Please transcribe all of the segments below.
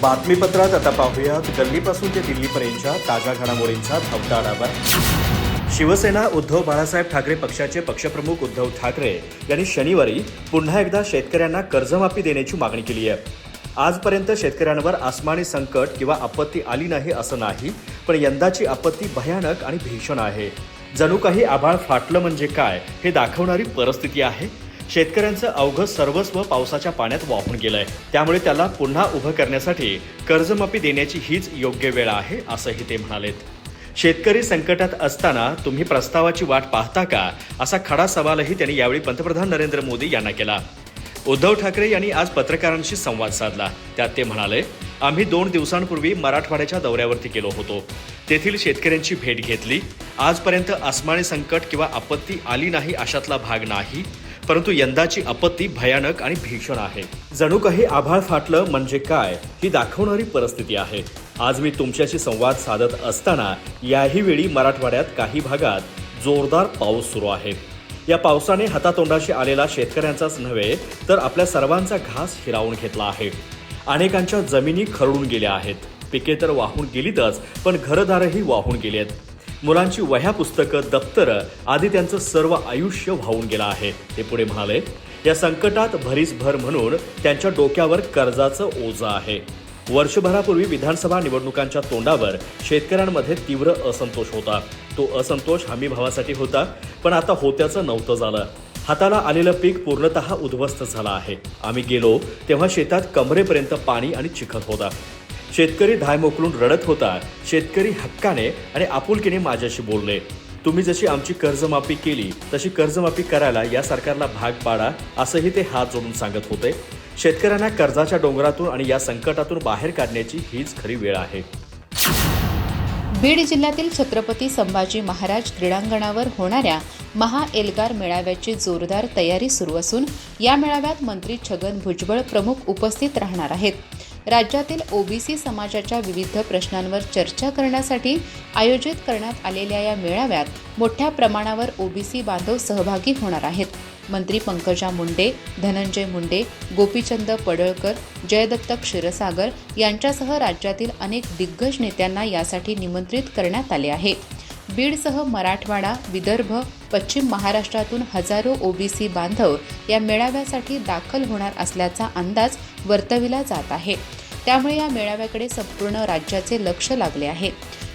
बातमीपत्रात आता पाहूयात. गल्लीपासून ते दिल्लीपर्यंतच्या ताज्या घडामोडींचा धावता आढावा शिवसेना उद्धव बाळासाहेब ठाकरे पक्षाचे पक्षप्रमुख उद्धव ठाकरे यांनी शनिवारी पुन्हा एकदा शेतकऱ्यांना कर्जमाफी देण्याची मागणी केली आहे. आजपर्यंत शेतकऱ्यांवर आसमानी संकट किंवा आपत्ती आली नाही असं नाही पण यंदाची आपत्ती भयानक आणि भीषण आहे. जणू काही आभाळ फाटलं म्हणजे काय हे दाखवणारी परिस्थिती आहे. शेतकऱ्यांचं अवघं सर्वस्व पावसाच्या पाण्यात वाहून गेलंय. त्यामुळे त्याला पुन्हा उभं करण्यासाठी कर्जमाफी देण्याची हीच योग्य वेळ आहे असंही ते म्हणालेत. शेतकरी संकटात असताना तुम्ही प्रस्तावाची वाट पाहता का? असा खडा सवालही त्यांनी यावेळी पंतप्रधान नरेंद्र मोदी यांना केला. उद्धव ठाकरे यांनी आज पत्रकारांशी संवाद साधला. त्यात ते म्हणाले आम्ही दोन दिवसांपूर्वी मराठवाड्याच्या दौऱ्यावरती गेलो होतो. तेथील शेतकऱ्यांची भेट घेतली. आजपर्यंत अस्माने संकट किंवा आपत्ती आली नाही अशातला भाग नाही. परंतु यंदाची आपत्ती भयानक आणि भीषण आहे. जणू काही आभाळ फाटलं म्हणजे काय ही दाखवणारी परिस्थिती आहे. आज मी तुमच्याशी संवाद साधत असताना याही वेळी मराठवाड्यात काही भागात जोरदार पाऊस सुरू आहे. या पावसाने हातातोंडाशी आलेला शेतकऱ्यांचाच नव्हे तर आपल्या सर्वांचा घास हिरावून घेतला आहे. अनेकांच्या जमिनी खरडून गेल्या आहेत. पिके तर वाहून गेलीतच पण घरदारही वाहून गेली आहेत मुलांची वह्या पुस्तकं दप्तरं आदी त्यांचं सर्व आयुष्य वाहून गेलं आहे. ते पुढे म्हणाले या संकटात भरीसभर म्हणून त्यांच्या डोक्यावर कर्जाचं ओझं आहे. वर्षभरापूर्वी विधानसभा निवडणुकांच्या तोंडावर शेतकऱ्यांमध्ये तीव्र असंतोष होता. तो असंतोष हमीभावासाठी होता पण आता होत्याचं नव्हतं झालं. हाताला आलेलं पीक पूर्णतः उद्ध्वस्त झालं आहे. आम्ही गेलो तेव्हा शेतात कमरेपर्यंत पाणी आणि चिखल होता. शेतकरी धाय मोकलून रडत होता शेतकरी हक्काने आणि आपुलकीने माझ्याशी बोलले. तुम्ही जशी आमची कर्जमाफी केली तशी कर्जमाफी करायला या सरकारला भाग पाडा असंही ते हात जोडून सांगत होते. शेतकऱ्यांना कर्जाच्या डोंगरातून आणि या संकटातून बाहेर काढण्याची हीच खरी वेळ आहे. बीड जिल्ह्यातील छत्रपती संभाजी महाराज क्रीडांगणावर होणाऱ्या महा एल्गार मेळाव्याची जोरदार तयारी सुरू असून या मेळाव्यात मंत्री छगन भुजबळ प्रमुख उपस्थित राहणार आहेत. राज्यातील ओबीसी समाजाच्या विविध प्रश्नांवर चर्चा करण्यासाठी आयोजित करण्यात आलेल्या या मेळाव्यात मोठ्या प्रमाणावर ओबीसी बांधव सहभागी होणार आहेत. मंत्री पंकजा मुंडे धनंजय मुंडे गोपीचंद पडळकर जयदत्त क्षीरसागर यांच्यासह राज्यातील अनेक दिग्गज नेत्यांना यासाठी निमंत्रित करण्यात आले आहे. बीडसह मराठवाडा विदर्भ पश्चिम महाराष्ट्रातून हजारो ओबीसी बांधव या मेळाव्यासाठी दाखल होणार असल्याचा अंदाज वर्तविला जात आहे. त्यामुळे या मेळाव्याकडे संपूर्ण राज्याचे लक्ष लागले आहे.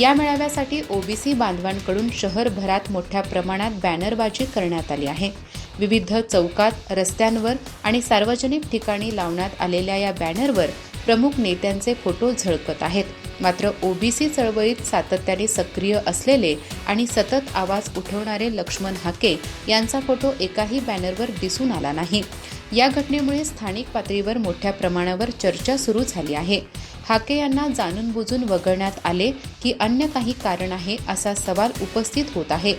या मेळाव्यासाठी ओबीसी बांधवांकडून शहरभरात मोठ्या प्रमाणात बॅनरबाजी करण्यात आली आहे. विविध चौकात रस्त्यांवर आणि सार्वजनिक ठिकाणी लावण्यात आलेल्या या बॅनरवर प्रमुख नेत्यांचे फोटो झळकत आहेत. मात्र ओबीसी चळवळीत सातत्याने सक्रिय असलेले आणि सतत आवाज उठवणारे लक्ष्मण हाके यांचा फोटो एकाही बॅनरवर दिसून आला नाही. या घटनेमुळे स्थानिक पातळीवर मोठ्या प्रमाणावर चर्चा सुरू झाली आहे. हाके यांना जाणून बुजून वगळण्यात आले की अन्य काही कारण आहे असा सवाल उपस्थित होत आहे.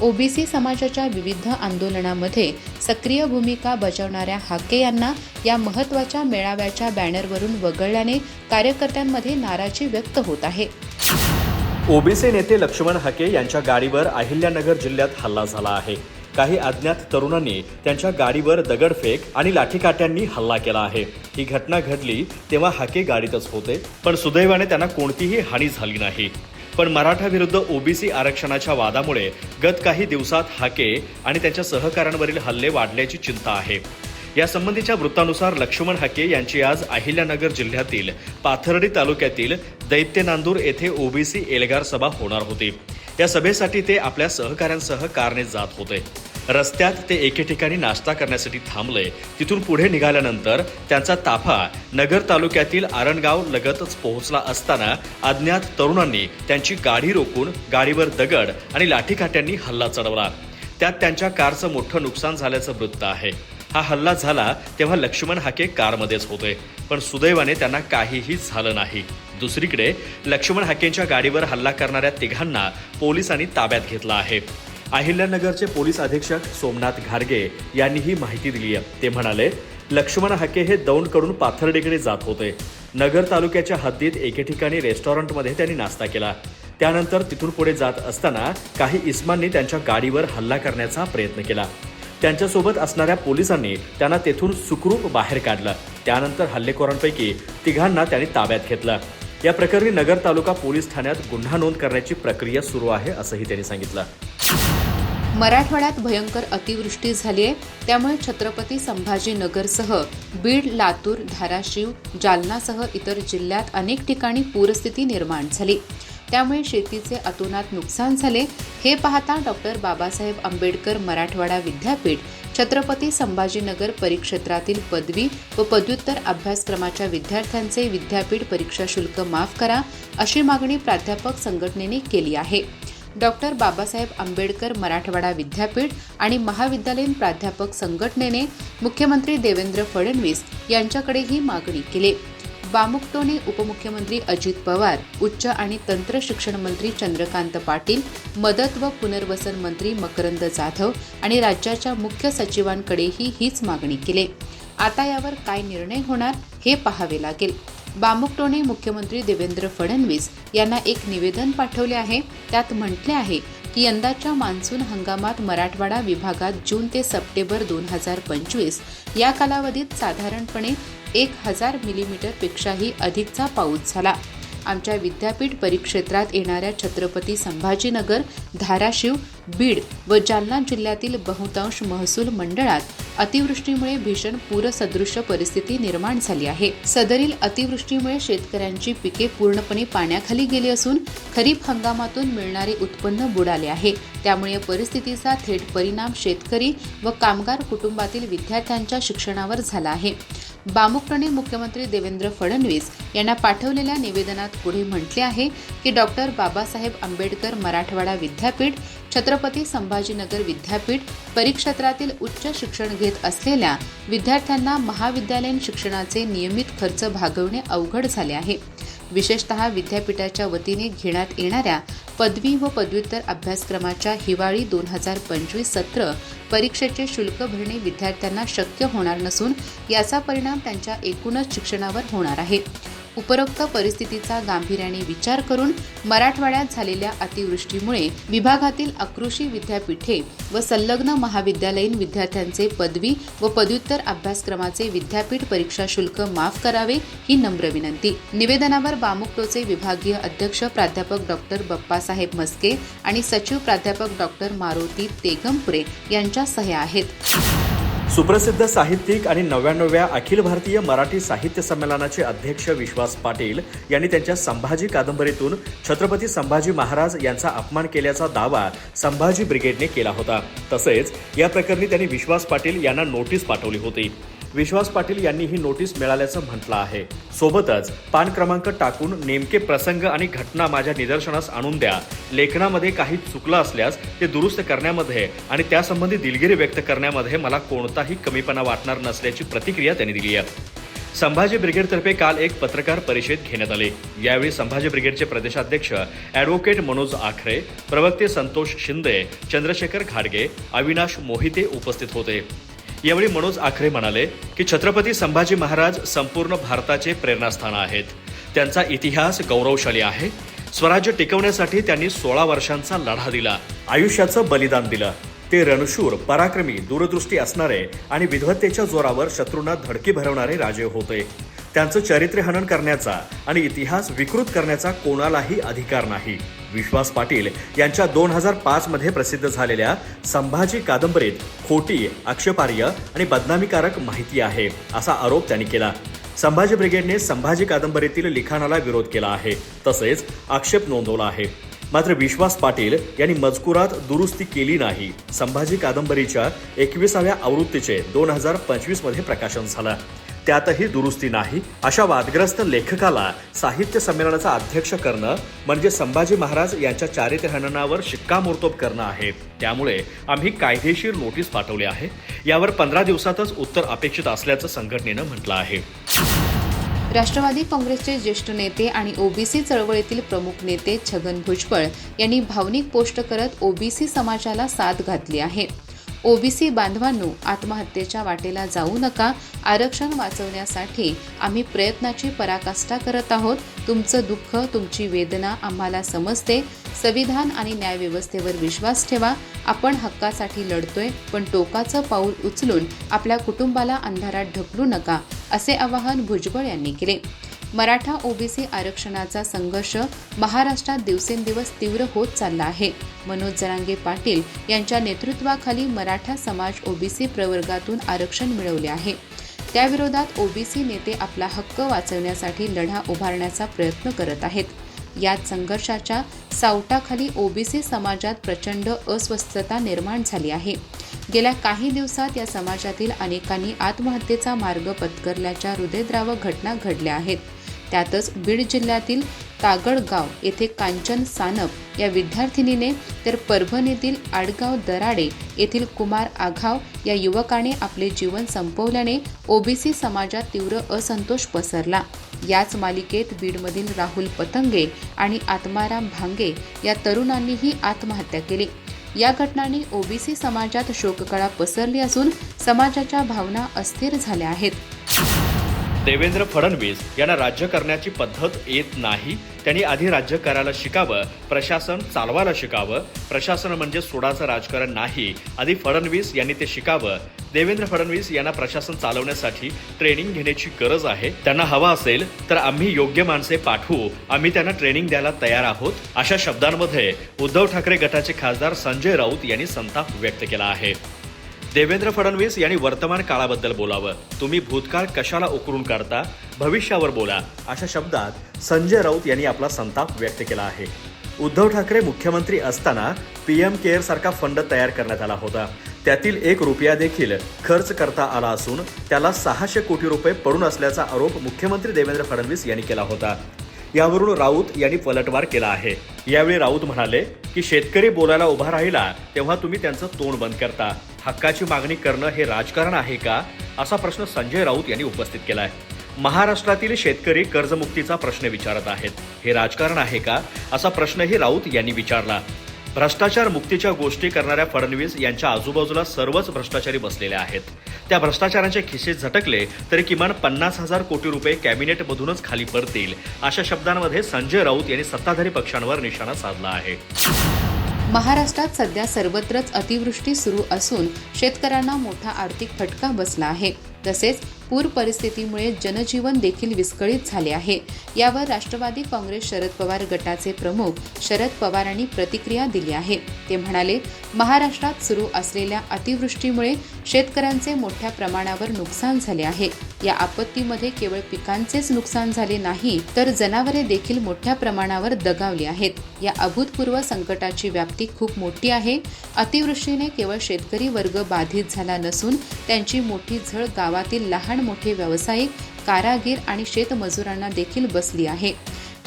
ओबीसी समाजाच्या विविध आंदोलनामध्ये सक्रिय भूमिका बजावणाऱ्या हाके यांना या महत्त्वाच्या मेळाव्याच्या बॅनरवरून वगळल्याने कार्यकर्त्यांमध्ये नाराजी व्यक्त होत आहे. ओबीसी नेते लक्ष्मण हाके यांच्या गाडीवर अहिल्यानगर जिल्ह्यात हल्ला झाला आहे. काही अज्ञात तरुणांनी त्यांच्या गाडीवर दगडफेक आणि लाठीकाट्यांनी हल्ला केला आहे. ही घटना घडली तेव्हा हाके गाडीतच होते पण सुदैवाने त्यांना कोणतीही हानी झाली नाही. पण मराठा विरुद्ध ओबीसी आरक्षणाच्या वादामुळे गत काही दिवसात हाके आणि त्यांच्या सहकाऱ्यांवरील हल्ले वाढल्याची चिंता आहे. यासंबंधीच्या वृत्तानुसार लक्ष्मण हाके यांची आज अहिल्यानगर जिल्ह्यातील पाथर्डी तालुक्यातील दैत्य नांदूर येथे ओबीसी एल्गार सभा होणार होती. या सभेसाठी ते आपल्या सहकाऱ्यांसह कारने जात होते. रस्त्यात ते एके ठिकाणी नाश्ता करण्यासाठी थांबले. तिथून पुढे निघाल्यानंतर त्यांचा ताफा नगर तालुक्यातील आरणगाव लगतच पोहोचला असताना अज्ञात तरुणांनी त्यांची गाडी रोखून गाडीवर दगड आणि लाठीकाट्यांनी हल्ला चढवला. त्यात त्यांच्या कारचं मोठं नुकसान झाल्याचं वृत्त आहे. हा हल्ला झाला तेव्हा लक्ष्मण हाके कारमध्येच होते पण सुदैवाने त्यांना काहीही झालं नाही. दुसरीकडे लक्ष्मण हाकेंच्या गाडीवर हल्ला करणाऱ्या तिघांना पोलिसांनी ताब्यात घेतला आहे. अहिल्यानगरचे पोलीस अधीक्षक सोमनाथ घारगे यांनी ही माहिती दिली आहे. ते म्हणाले लक्ष्मण हाके हे दौंडकडून पाथर्डीकडे जात होते. नगर तालुक्याच्या हद्दीत एके ठिकाणी रेस्टॉरंटमध्ये त्यांनी नाश्ता केला. त्यानंतर तिथून पुढे जात असताना काही इस्मांनी त्यांच्या गाडीवर हल्ला करण्याचा प्रयत्न केला. त्यांच्यासोबत असणाऱ्या पोलिसांनी त्यांना तेथून सुखरूप बाहेर काढलं. त्यानंतर हल्लेखोरांपैकी तिघांना त्यांनी ताब्यात घेतलं. या प्रकरणी नगर तालुका पोलीस ठाण्यात गुन्हा नोंद करण्याची प्रक्रिया सुरू आहे असंही त्यांनी सांगितलं. मराठवाड्यात भयंकर अतिवृष्टी झाली आहे त्यामुळे छत्रपती संभाजीनगरसह बीड लातूर धाराशिव जालनासह इतर जिल्ह्यात अनेक ठिकाणी पूरस्थिती निर्माण झाली. त्यामुळे शेतीचे अतोनात नुकसान झाले. हे पाहता डॉक्टर बाबासाहेब आंबेडकर मराठवाडा विद्यापीठ छत्रपती संभाजीनगर परिक्षेत्रातील पदवी व पदव्युत्तर अभ्यासक्रमाच्या विद्यार्थ्यांचे विद्यापीठ परीक्षा शुल्क माफ करा अशी मागणी प्राध्यापक संघटनेने केली आहे. डॉक्टर बाबासाहेब आंबेडकर मराठवाडा विद्यापीठ आणि महाविद्यालयीन प्राध्यापक संघटनेने मुख्यमंत्री देवेंद्र फडणवीस यांच्याकडे ही मागणी केली. बामुक्तोने उपमुख्यमंत्री अजित पवार उच्च आणि तंत्र शिक्षण मंत्री चंद्रकांत पाटील मदत व पुनर्वसन मंत्री मकरंद जाधव आणि राज्याच्या मुख्य सचिवांकडेही हीच मागणी केली. आता यावर काय निर्णय होणार हे पाहावे लागेल. बामुकटोने मुख्यमंत्री देवेंद्र फडणवीस यांना एक निवेदन पाठवले आहे. त्यात म्हटले आहे की यंदाच्या मान्सून हंगामात मराठवाडा विभागात जून ते सप्टेंबर दोन हजार पंचवीस या कालावधीत साधारणपणे एक हजार मिलीमीटरपेक्षाही अधिकचा पाऊस झाला. आमच्या विद्यापीठ परिक्षेत्रात येणाऱ्या छत्रपती संभाजीनगर धाराशिव बीड व जालना जिल्ह्यातील बहुतांश महसूल मंडळात अतिवृष्टीमुळे भीषण पूरसदृश्य परिस्थिती निर्माण झाली आहे. सदरील अतिवृष्टीमुळे शेतकऱ्यांची पिके पूर्णपणे पाण्याखाली गेली असून खरीप हंगामातून मिळणारे उत्पन्न बुडाले आहे. त्यामुळे परिस्थितीचा थेट परिणाम शेतकरी व कामगार कुटुंबातील विद्यार्थ्यांच्या शिक्षणावर झाला आहे. बामुकपणे मुख्यमंत्री देवेंद्र फडणवीस यांना पाठवलेल्या निवेदनात पुढे म्हटले आहे की डॉक्टर बाबासाहेब आंबेडकर मराठवाडा विद्यापीठ छत्रपती संभाजीनगर विद्यापीठ परिक्षेत्रातील उच्च शिक्षण घेत असलेल्या विद्यार्थ्यांना महाविद्यालयीन शिक्षणाचे नियमित खर्च भागवणे अवघड झाले आहे. विशेषतः विद्यापीठाच्या वतीने घेण्यात येणाऱ्या पदवी व पदव्युत्तर अभ्यासक्रमाच्या हिवाळी दोन हजार पंचवीस सत्र परीक्षेचे शुल्क भरणे विद्यार्थ्यांना शक्य होणार नसून याचा परिणाम त्यांच्या एकूणच शिक्षणावर होणार आहे. उपरोक्त परिस्थितीचा गांभीर्याने विचार करून मराठवाड्यात झालेल्या अतिवृष्टीमुळे विभागातील अकृषी विद्यापीठे व संलग्न महाविद्यालयीन विद्यार्थ्यांचे पदवी व पदव्युत्तर अभ्यासक्रमाचे विद्यापीठ परीक्षा शुल्क माफ करावे ही नम्र विनंती. निवेदनावर बामुक्टोचे विभागीय अध्यक्ष प्राध्यापक डॉक्टर बप्पासाहेब मस्के आणि सचिव प्राध्यापक डॉक्टर मारुती तेगमपुरे यांच्या सह्या आहेत. सुप्रसिद्ध साहित्यिक आणि नव्याण्णव्या अखिल भारतीय मराठी साहित्य संमेलनाचे अध्यक्ष विश्वास पाटील यांनी त्यांच्या संभाजी कादंबरीतून छत्रपती संभाजी महाराज यांचा अपमान केल्याचा दावा संभाजी ब्रिगेडने केला होता. तसेच या प्रकरणी त्यांनी विश्वास पाटील यांना नोटीस पाठवली होती. विश्वास पाटील यांनी ही नोटीस मिळाल्याचं म्हटलं आहे. सोबतच पान क्रमांक टाकून नेमके प्रसंग आणि घटना माझ्या निदर्शनास आणून द्या. लेखनामध्ये काही चुकलं असल्यास ते दुरुस्त करण्यामध्ये आणि त्यासंबंधी दिलगिरी व्यक्त करण्यामध्ये मला कोणता कोणताही कमीपणा वाटणार नसल्याची प्रतिक्रिया त्यांनी दिली आहे. संभाजी ब्रिगेडतर्फे काल एक पत्रकार परिषद घेण्यात आली. यावेळी संभाजी ब्रिगेडचे प्रदेशाध्यक्ष ॲडव्होकेट मनोज आखरे प्रवक्ते संतोष शिंदे चंद्रशेखर घाडगे अविनाश मोहिते उपस्थित होते. यावेळी मनोज आखरे म्हणाले की छत्रपती संभाजी महाराज संपूर्ण भारताचे प्रेरणास्थान आहेत. त्यांचा इतिहास गौरवशाली आहे. स्वराज्य टिकवण्यासाठी त्यांनी सोळा वर्षांचा लढा दिला. आयुष्याचं बलिदान दिलं. ते रणशूर पराक्रमी दूरदृष्टी असणारे आणि विद्वत्तेच्या जोरावर शत्रूंना धडकी भरवणारे राजे होते. त्यांचं चारित्र्य हनन करण्याचा आणि इतिहास विकृत करण्याचा कोणालाही अधिकार नाही. विश्वास पाटील यांच्या दोन हजार पाच मध्ये प्रसिद्ध झालेल्या संभाजी कादंबरीत खोटी आक्षेपार्ह आणि बदनामीकारक माहिती आहे असा आरोप त्यांनी केला. संभाजी ब्रिगेडने संभाजी कादंबरीतील लिखाणाला विरोध केला आहे तसेच आक्षेप नोंदवला आहे. मात्र विश्वास पाटील यांनी मजकुरात दुरुस्ती केली नाही. संभाजी कादंबरीच्या एकविसाव्या आवृत्तीचे दोन हजार पंचवीसमध्ये प्रकाशन झालं. त्यातही दुरुस्ती नाही अशा वादग्रस्त लेखकाला साहित्य संमेलनाचा अध्यक्ष करणं म्हणजे संभाजी महाराज यांच्या चारित्र्यहननावर शिक्कामोर्तब करणं आहे. त्यामुळे आम्ही कायदेशीर नोटीस पाठवली आहे. यावर पंधरा दिवसातच उत्तर अपेक्षित असल्याचं संघटनेनं म्हटलं आहे. राष्ट्रवादी काँग्रेसचे ज्येष्ठ नेते आणि ओबीसी चळवळीतील प्रमुख नेते छगन भुजबळ यांनी भावनिक पोस्ट करत ओबीसी समाजाला साथ घातली आहे. ओबीसी बांधवांनो आत्महत्येच्या वाटेला जाऊ नका. आरक्षण वाचवण्यासाठी आम्ही प्रयत्नाची पराकाष्ठा करत आहोत. तुमचं दुःख तुमची वेदना आम्हाला समजते. संविधान आणि न्यायव्यवस्थेवर विश्वास ठेवा. आपण हक्कासाठी लढतोय पण टोकाचं पाऊल उचलून आपल्या कुटुंबाला अंधारात ढकलू नका असे आवाहन भुजबळ यांनी केले. मराठा ओबीसी आरक्षणाचा संघर्ष महाराष्ट्रात दिवसेंदिवस तीव्र होत चालला आहे. मनोज जरांगे पाटील यांच्या नेतृत्वाखाली मराठा समाज ओबीसी प्रवर्गातून आरक्षण मिळवले आहे. त्याविरोधात ओबीसी नेते आपला हक्क वाचवण्यासाठी लढा उभारण्याचा प्रयत्न करत आहेत. यात संघर्षाच्या सावटाखाली ओबीसी समाजात प्रचंड अस्वस्थता निर्माण झाली आहे. गेल्या काही दिवसात या समाजातील अनेकांनी आत्महत्येचा मार्ग पत्करल्याच्या हृदयद्रावक घटना घडल्या आहेत. त्यातच बीड जिल्ह्यातील तागडगाव येथे कांचन सानप या विद्यार्थिनीने तर परभणीतील आडगाव दराडे येथील कुमार आघाव या युवकाने आपले जीवन संपवल्याने ओबीसी समाजात तीव्र असंतोष पसरला. याच मालिकेत बीडमधील राहुल पतंगे आणि आत्माराम भांगे या तरुणांनीही आत्महत्या केली. या घटनांनी ओबीसी समाजात शोककळा पसरली असून समाजाच्या भावना अस्थिर झाल्या आहेत. देवेंद्र फडणवीस यांना राज्य करण्याची पद्धत येत नाही. त्यांनी आधी राज्य करायला शिकावं प्रशासन चालवायला शिकावं. प्रशासन म्हणजे सोडाचं राजकारण नाही. आधी फडणवीस यांनी ते शिकावं. देवेंद्र फडणवीस यांना प्रशासन चालवण्यासाठी ट्रेनिंग घेण्याची गरज आहे. त्यांना हवा असेल तर आम्ही योग्य माणसे पाठवू. आम्ही त्यांना ट्रेनिंग द्यायला तयार आहोत. अशा शब्दांमध्ये उद्धव ठाकरे गटाचे खासदार संजय राऊत यांनी संताप व्यक्त केला आहे. देवेंद्र फडणवीस यांनी वर्तमान काळाबद्दल बोलावं. तुम्ही भूतकाळ कशाला उकरून काढता? भविष्यावर बोला. अशा शब्दात संजय राऊत यांनी आपला संताप व्यक्त केला आहे. उद्धव ठाकरे मुख्यमंत्री असताना पीएम केअर सारखा फंड तयार करण्यात आला होता. त्यातील एक रुपया देखील खर्च करता आला असून त्याला सहाशे कोटी रुपये पडून असल्याचा आरोप मुख्यमंत्री देवेंद्र फडणवीस यांनी केला होता. यावरून राऊत यांनी पलटवार केला आहे. यावेळी राऊत म्हणाले की शेतकरी बोलायला उभा राहिला तेव्हा तुम्ही त्यांचं तोंड बंद करता. हक्काची मागणी करणं हे राजकारण आहे का? असा प्रश्न संजय राऊत यांनी उपस्थित केलाय. महाराष्ट्रातील शेतकरी कर्जमुक्तीचा प्रश्न विचारत आहेत. हे राजकारण आहे का? असा प्रश्नही राऊत यांनी विचारला. भ्रष्टाचार मुक्तीच्या गोष्टी करणाऱ्या फडणवीस यांच्या आजूबाजूला सर्वच भ्रष्टाचारी बसलेले आहेत. त्या भ्रष्टाचारांचे खिसे झटकले तरी किमान पन्नास हजार कोटी रुपये कॅबिनेटमधूनच खाली पडतील अशा शब्दांमध्ये संजय राऊत यांनी सत्ताधारी पक्षांवर निशाणा साधला आहे. महाराष्ट्रात सध्या सर्वत्रच अतिवृष्टी सुरू असून शेतकऱ्यांना मोठा आर्थिक फटका बसला आहे. तसेच पूर परिस्थितीमुळे जनजीवन देखील विस्कळीत झाले आहे. यावर राष्ट्रवादी काँग्रेस शरद पवार गटाचे प्रमुख शरद पवारांनी प्रतिक्रिया दिली आहे. ते म्हणाले महाराष्ट्रात सुरू असलेल्या अतिवृष्टीमुळे शेतकऱ्यांचे मोठ्या प्रमाणावर नुकसान झाले आहे. या आपत्तीमध्ये केवळ पिकांचेच नुकसान झाले नाही तर जनावरे देखील मोठ्या प्रमाणावर दगावली आहेत. या अभूतपूर्व संकटाची व्याप्ती खूप मोठी आहे. अतिवृष्टीने केवळ शेतकरी वर्ग बाधित झाला नसून त्यांची मोठी झळ गावातील लहान मोठे व्यावसायिक कारागीर आणि शेतमजुरांना देखील बसली आहे.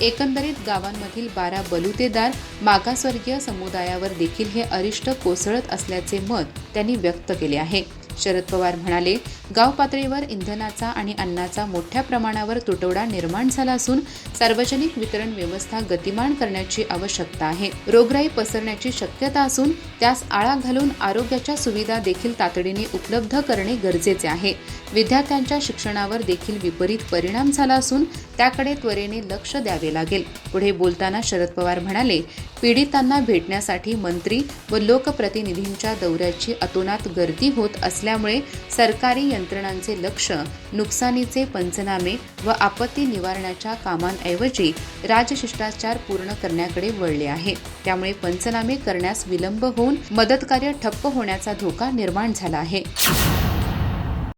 एकंदरीत गावांमधील बारा बलुतेदार मागासवर्गीय समुदायावर देखील हे अरिष्ट कोसळत असल्याचे मत त्यांनी व्यक्त केले आहे. शरद पवार म्हणाले गाव पातळीवर इंधनाचा आणि अन्नाचा मोठ्या प्रमाणावर तुटवडा निर्माण झाला असून सार्वजनिक वितरण व्यवस्था गतिमान करण्याची आवश्यकता आहे. रोगराई पसरण्याची शक्यता असून त्यास आळा घालून आरोग्याच्या सुविधा देखील तातडीने उपलब्ध करणे गरजेचे आहे. विद्यार्थ्यांच्या शिक्षणावर देखील विपरीत परिणाम झाला असून त्याकडे त्वरेने लक्ष द्यावे लागेल. पुढे बोलताना शरद पवार म्हणाले पीडितांना भेटण्यासाठी मंत्री व लोकप्रतिनिधींच्या दौऱ्याची अतोनात गर्दी होत असल्यामुळे सरकारी यंत्रणांचे लक्ष नुकसानीचे पंचनामे व आपत्ती निवारणाच्या कामांऐवजी राजशिष्टाचार पूर्ण करण्याकडे वळले आहे. त्यामुळे पंचनामे करण्यास विलंब होऊन मदतकार्य ठप्प होण्याचा धोका निर्माण झाला आहे.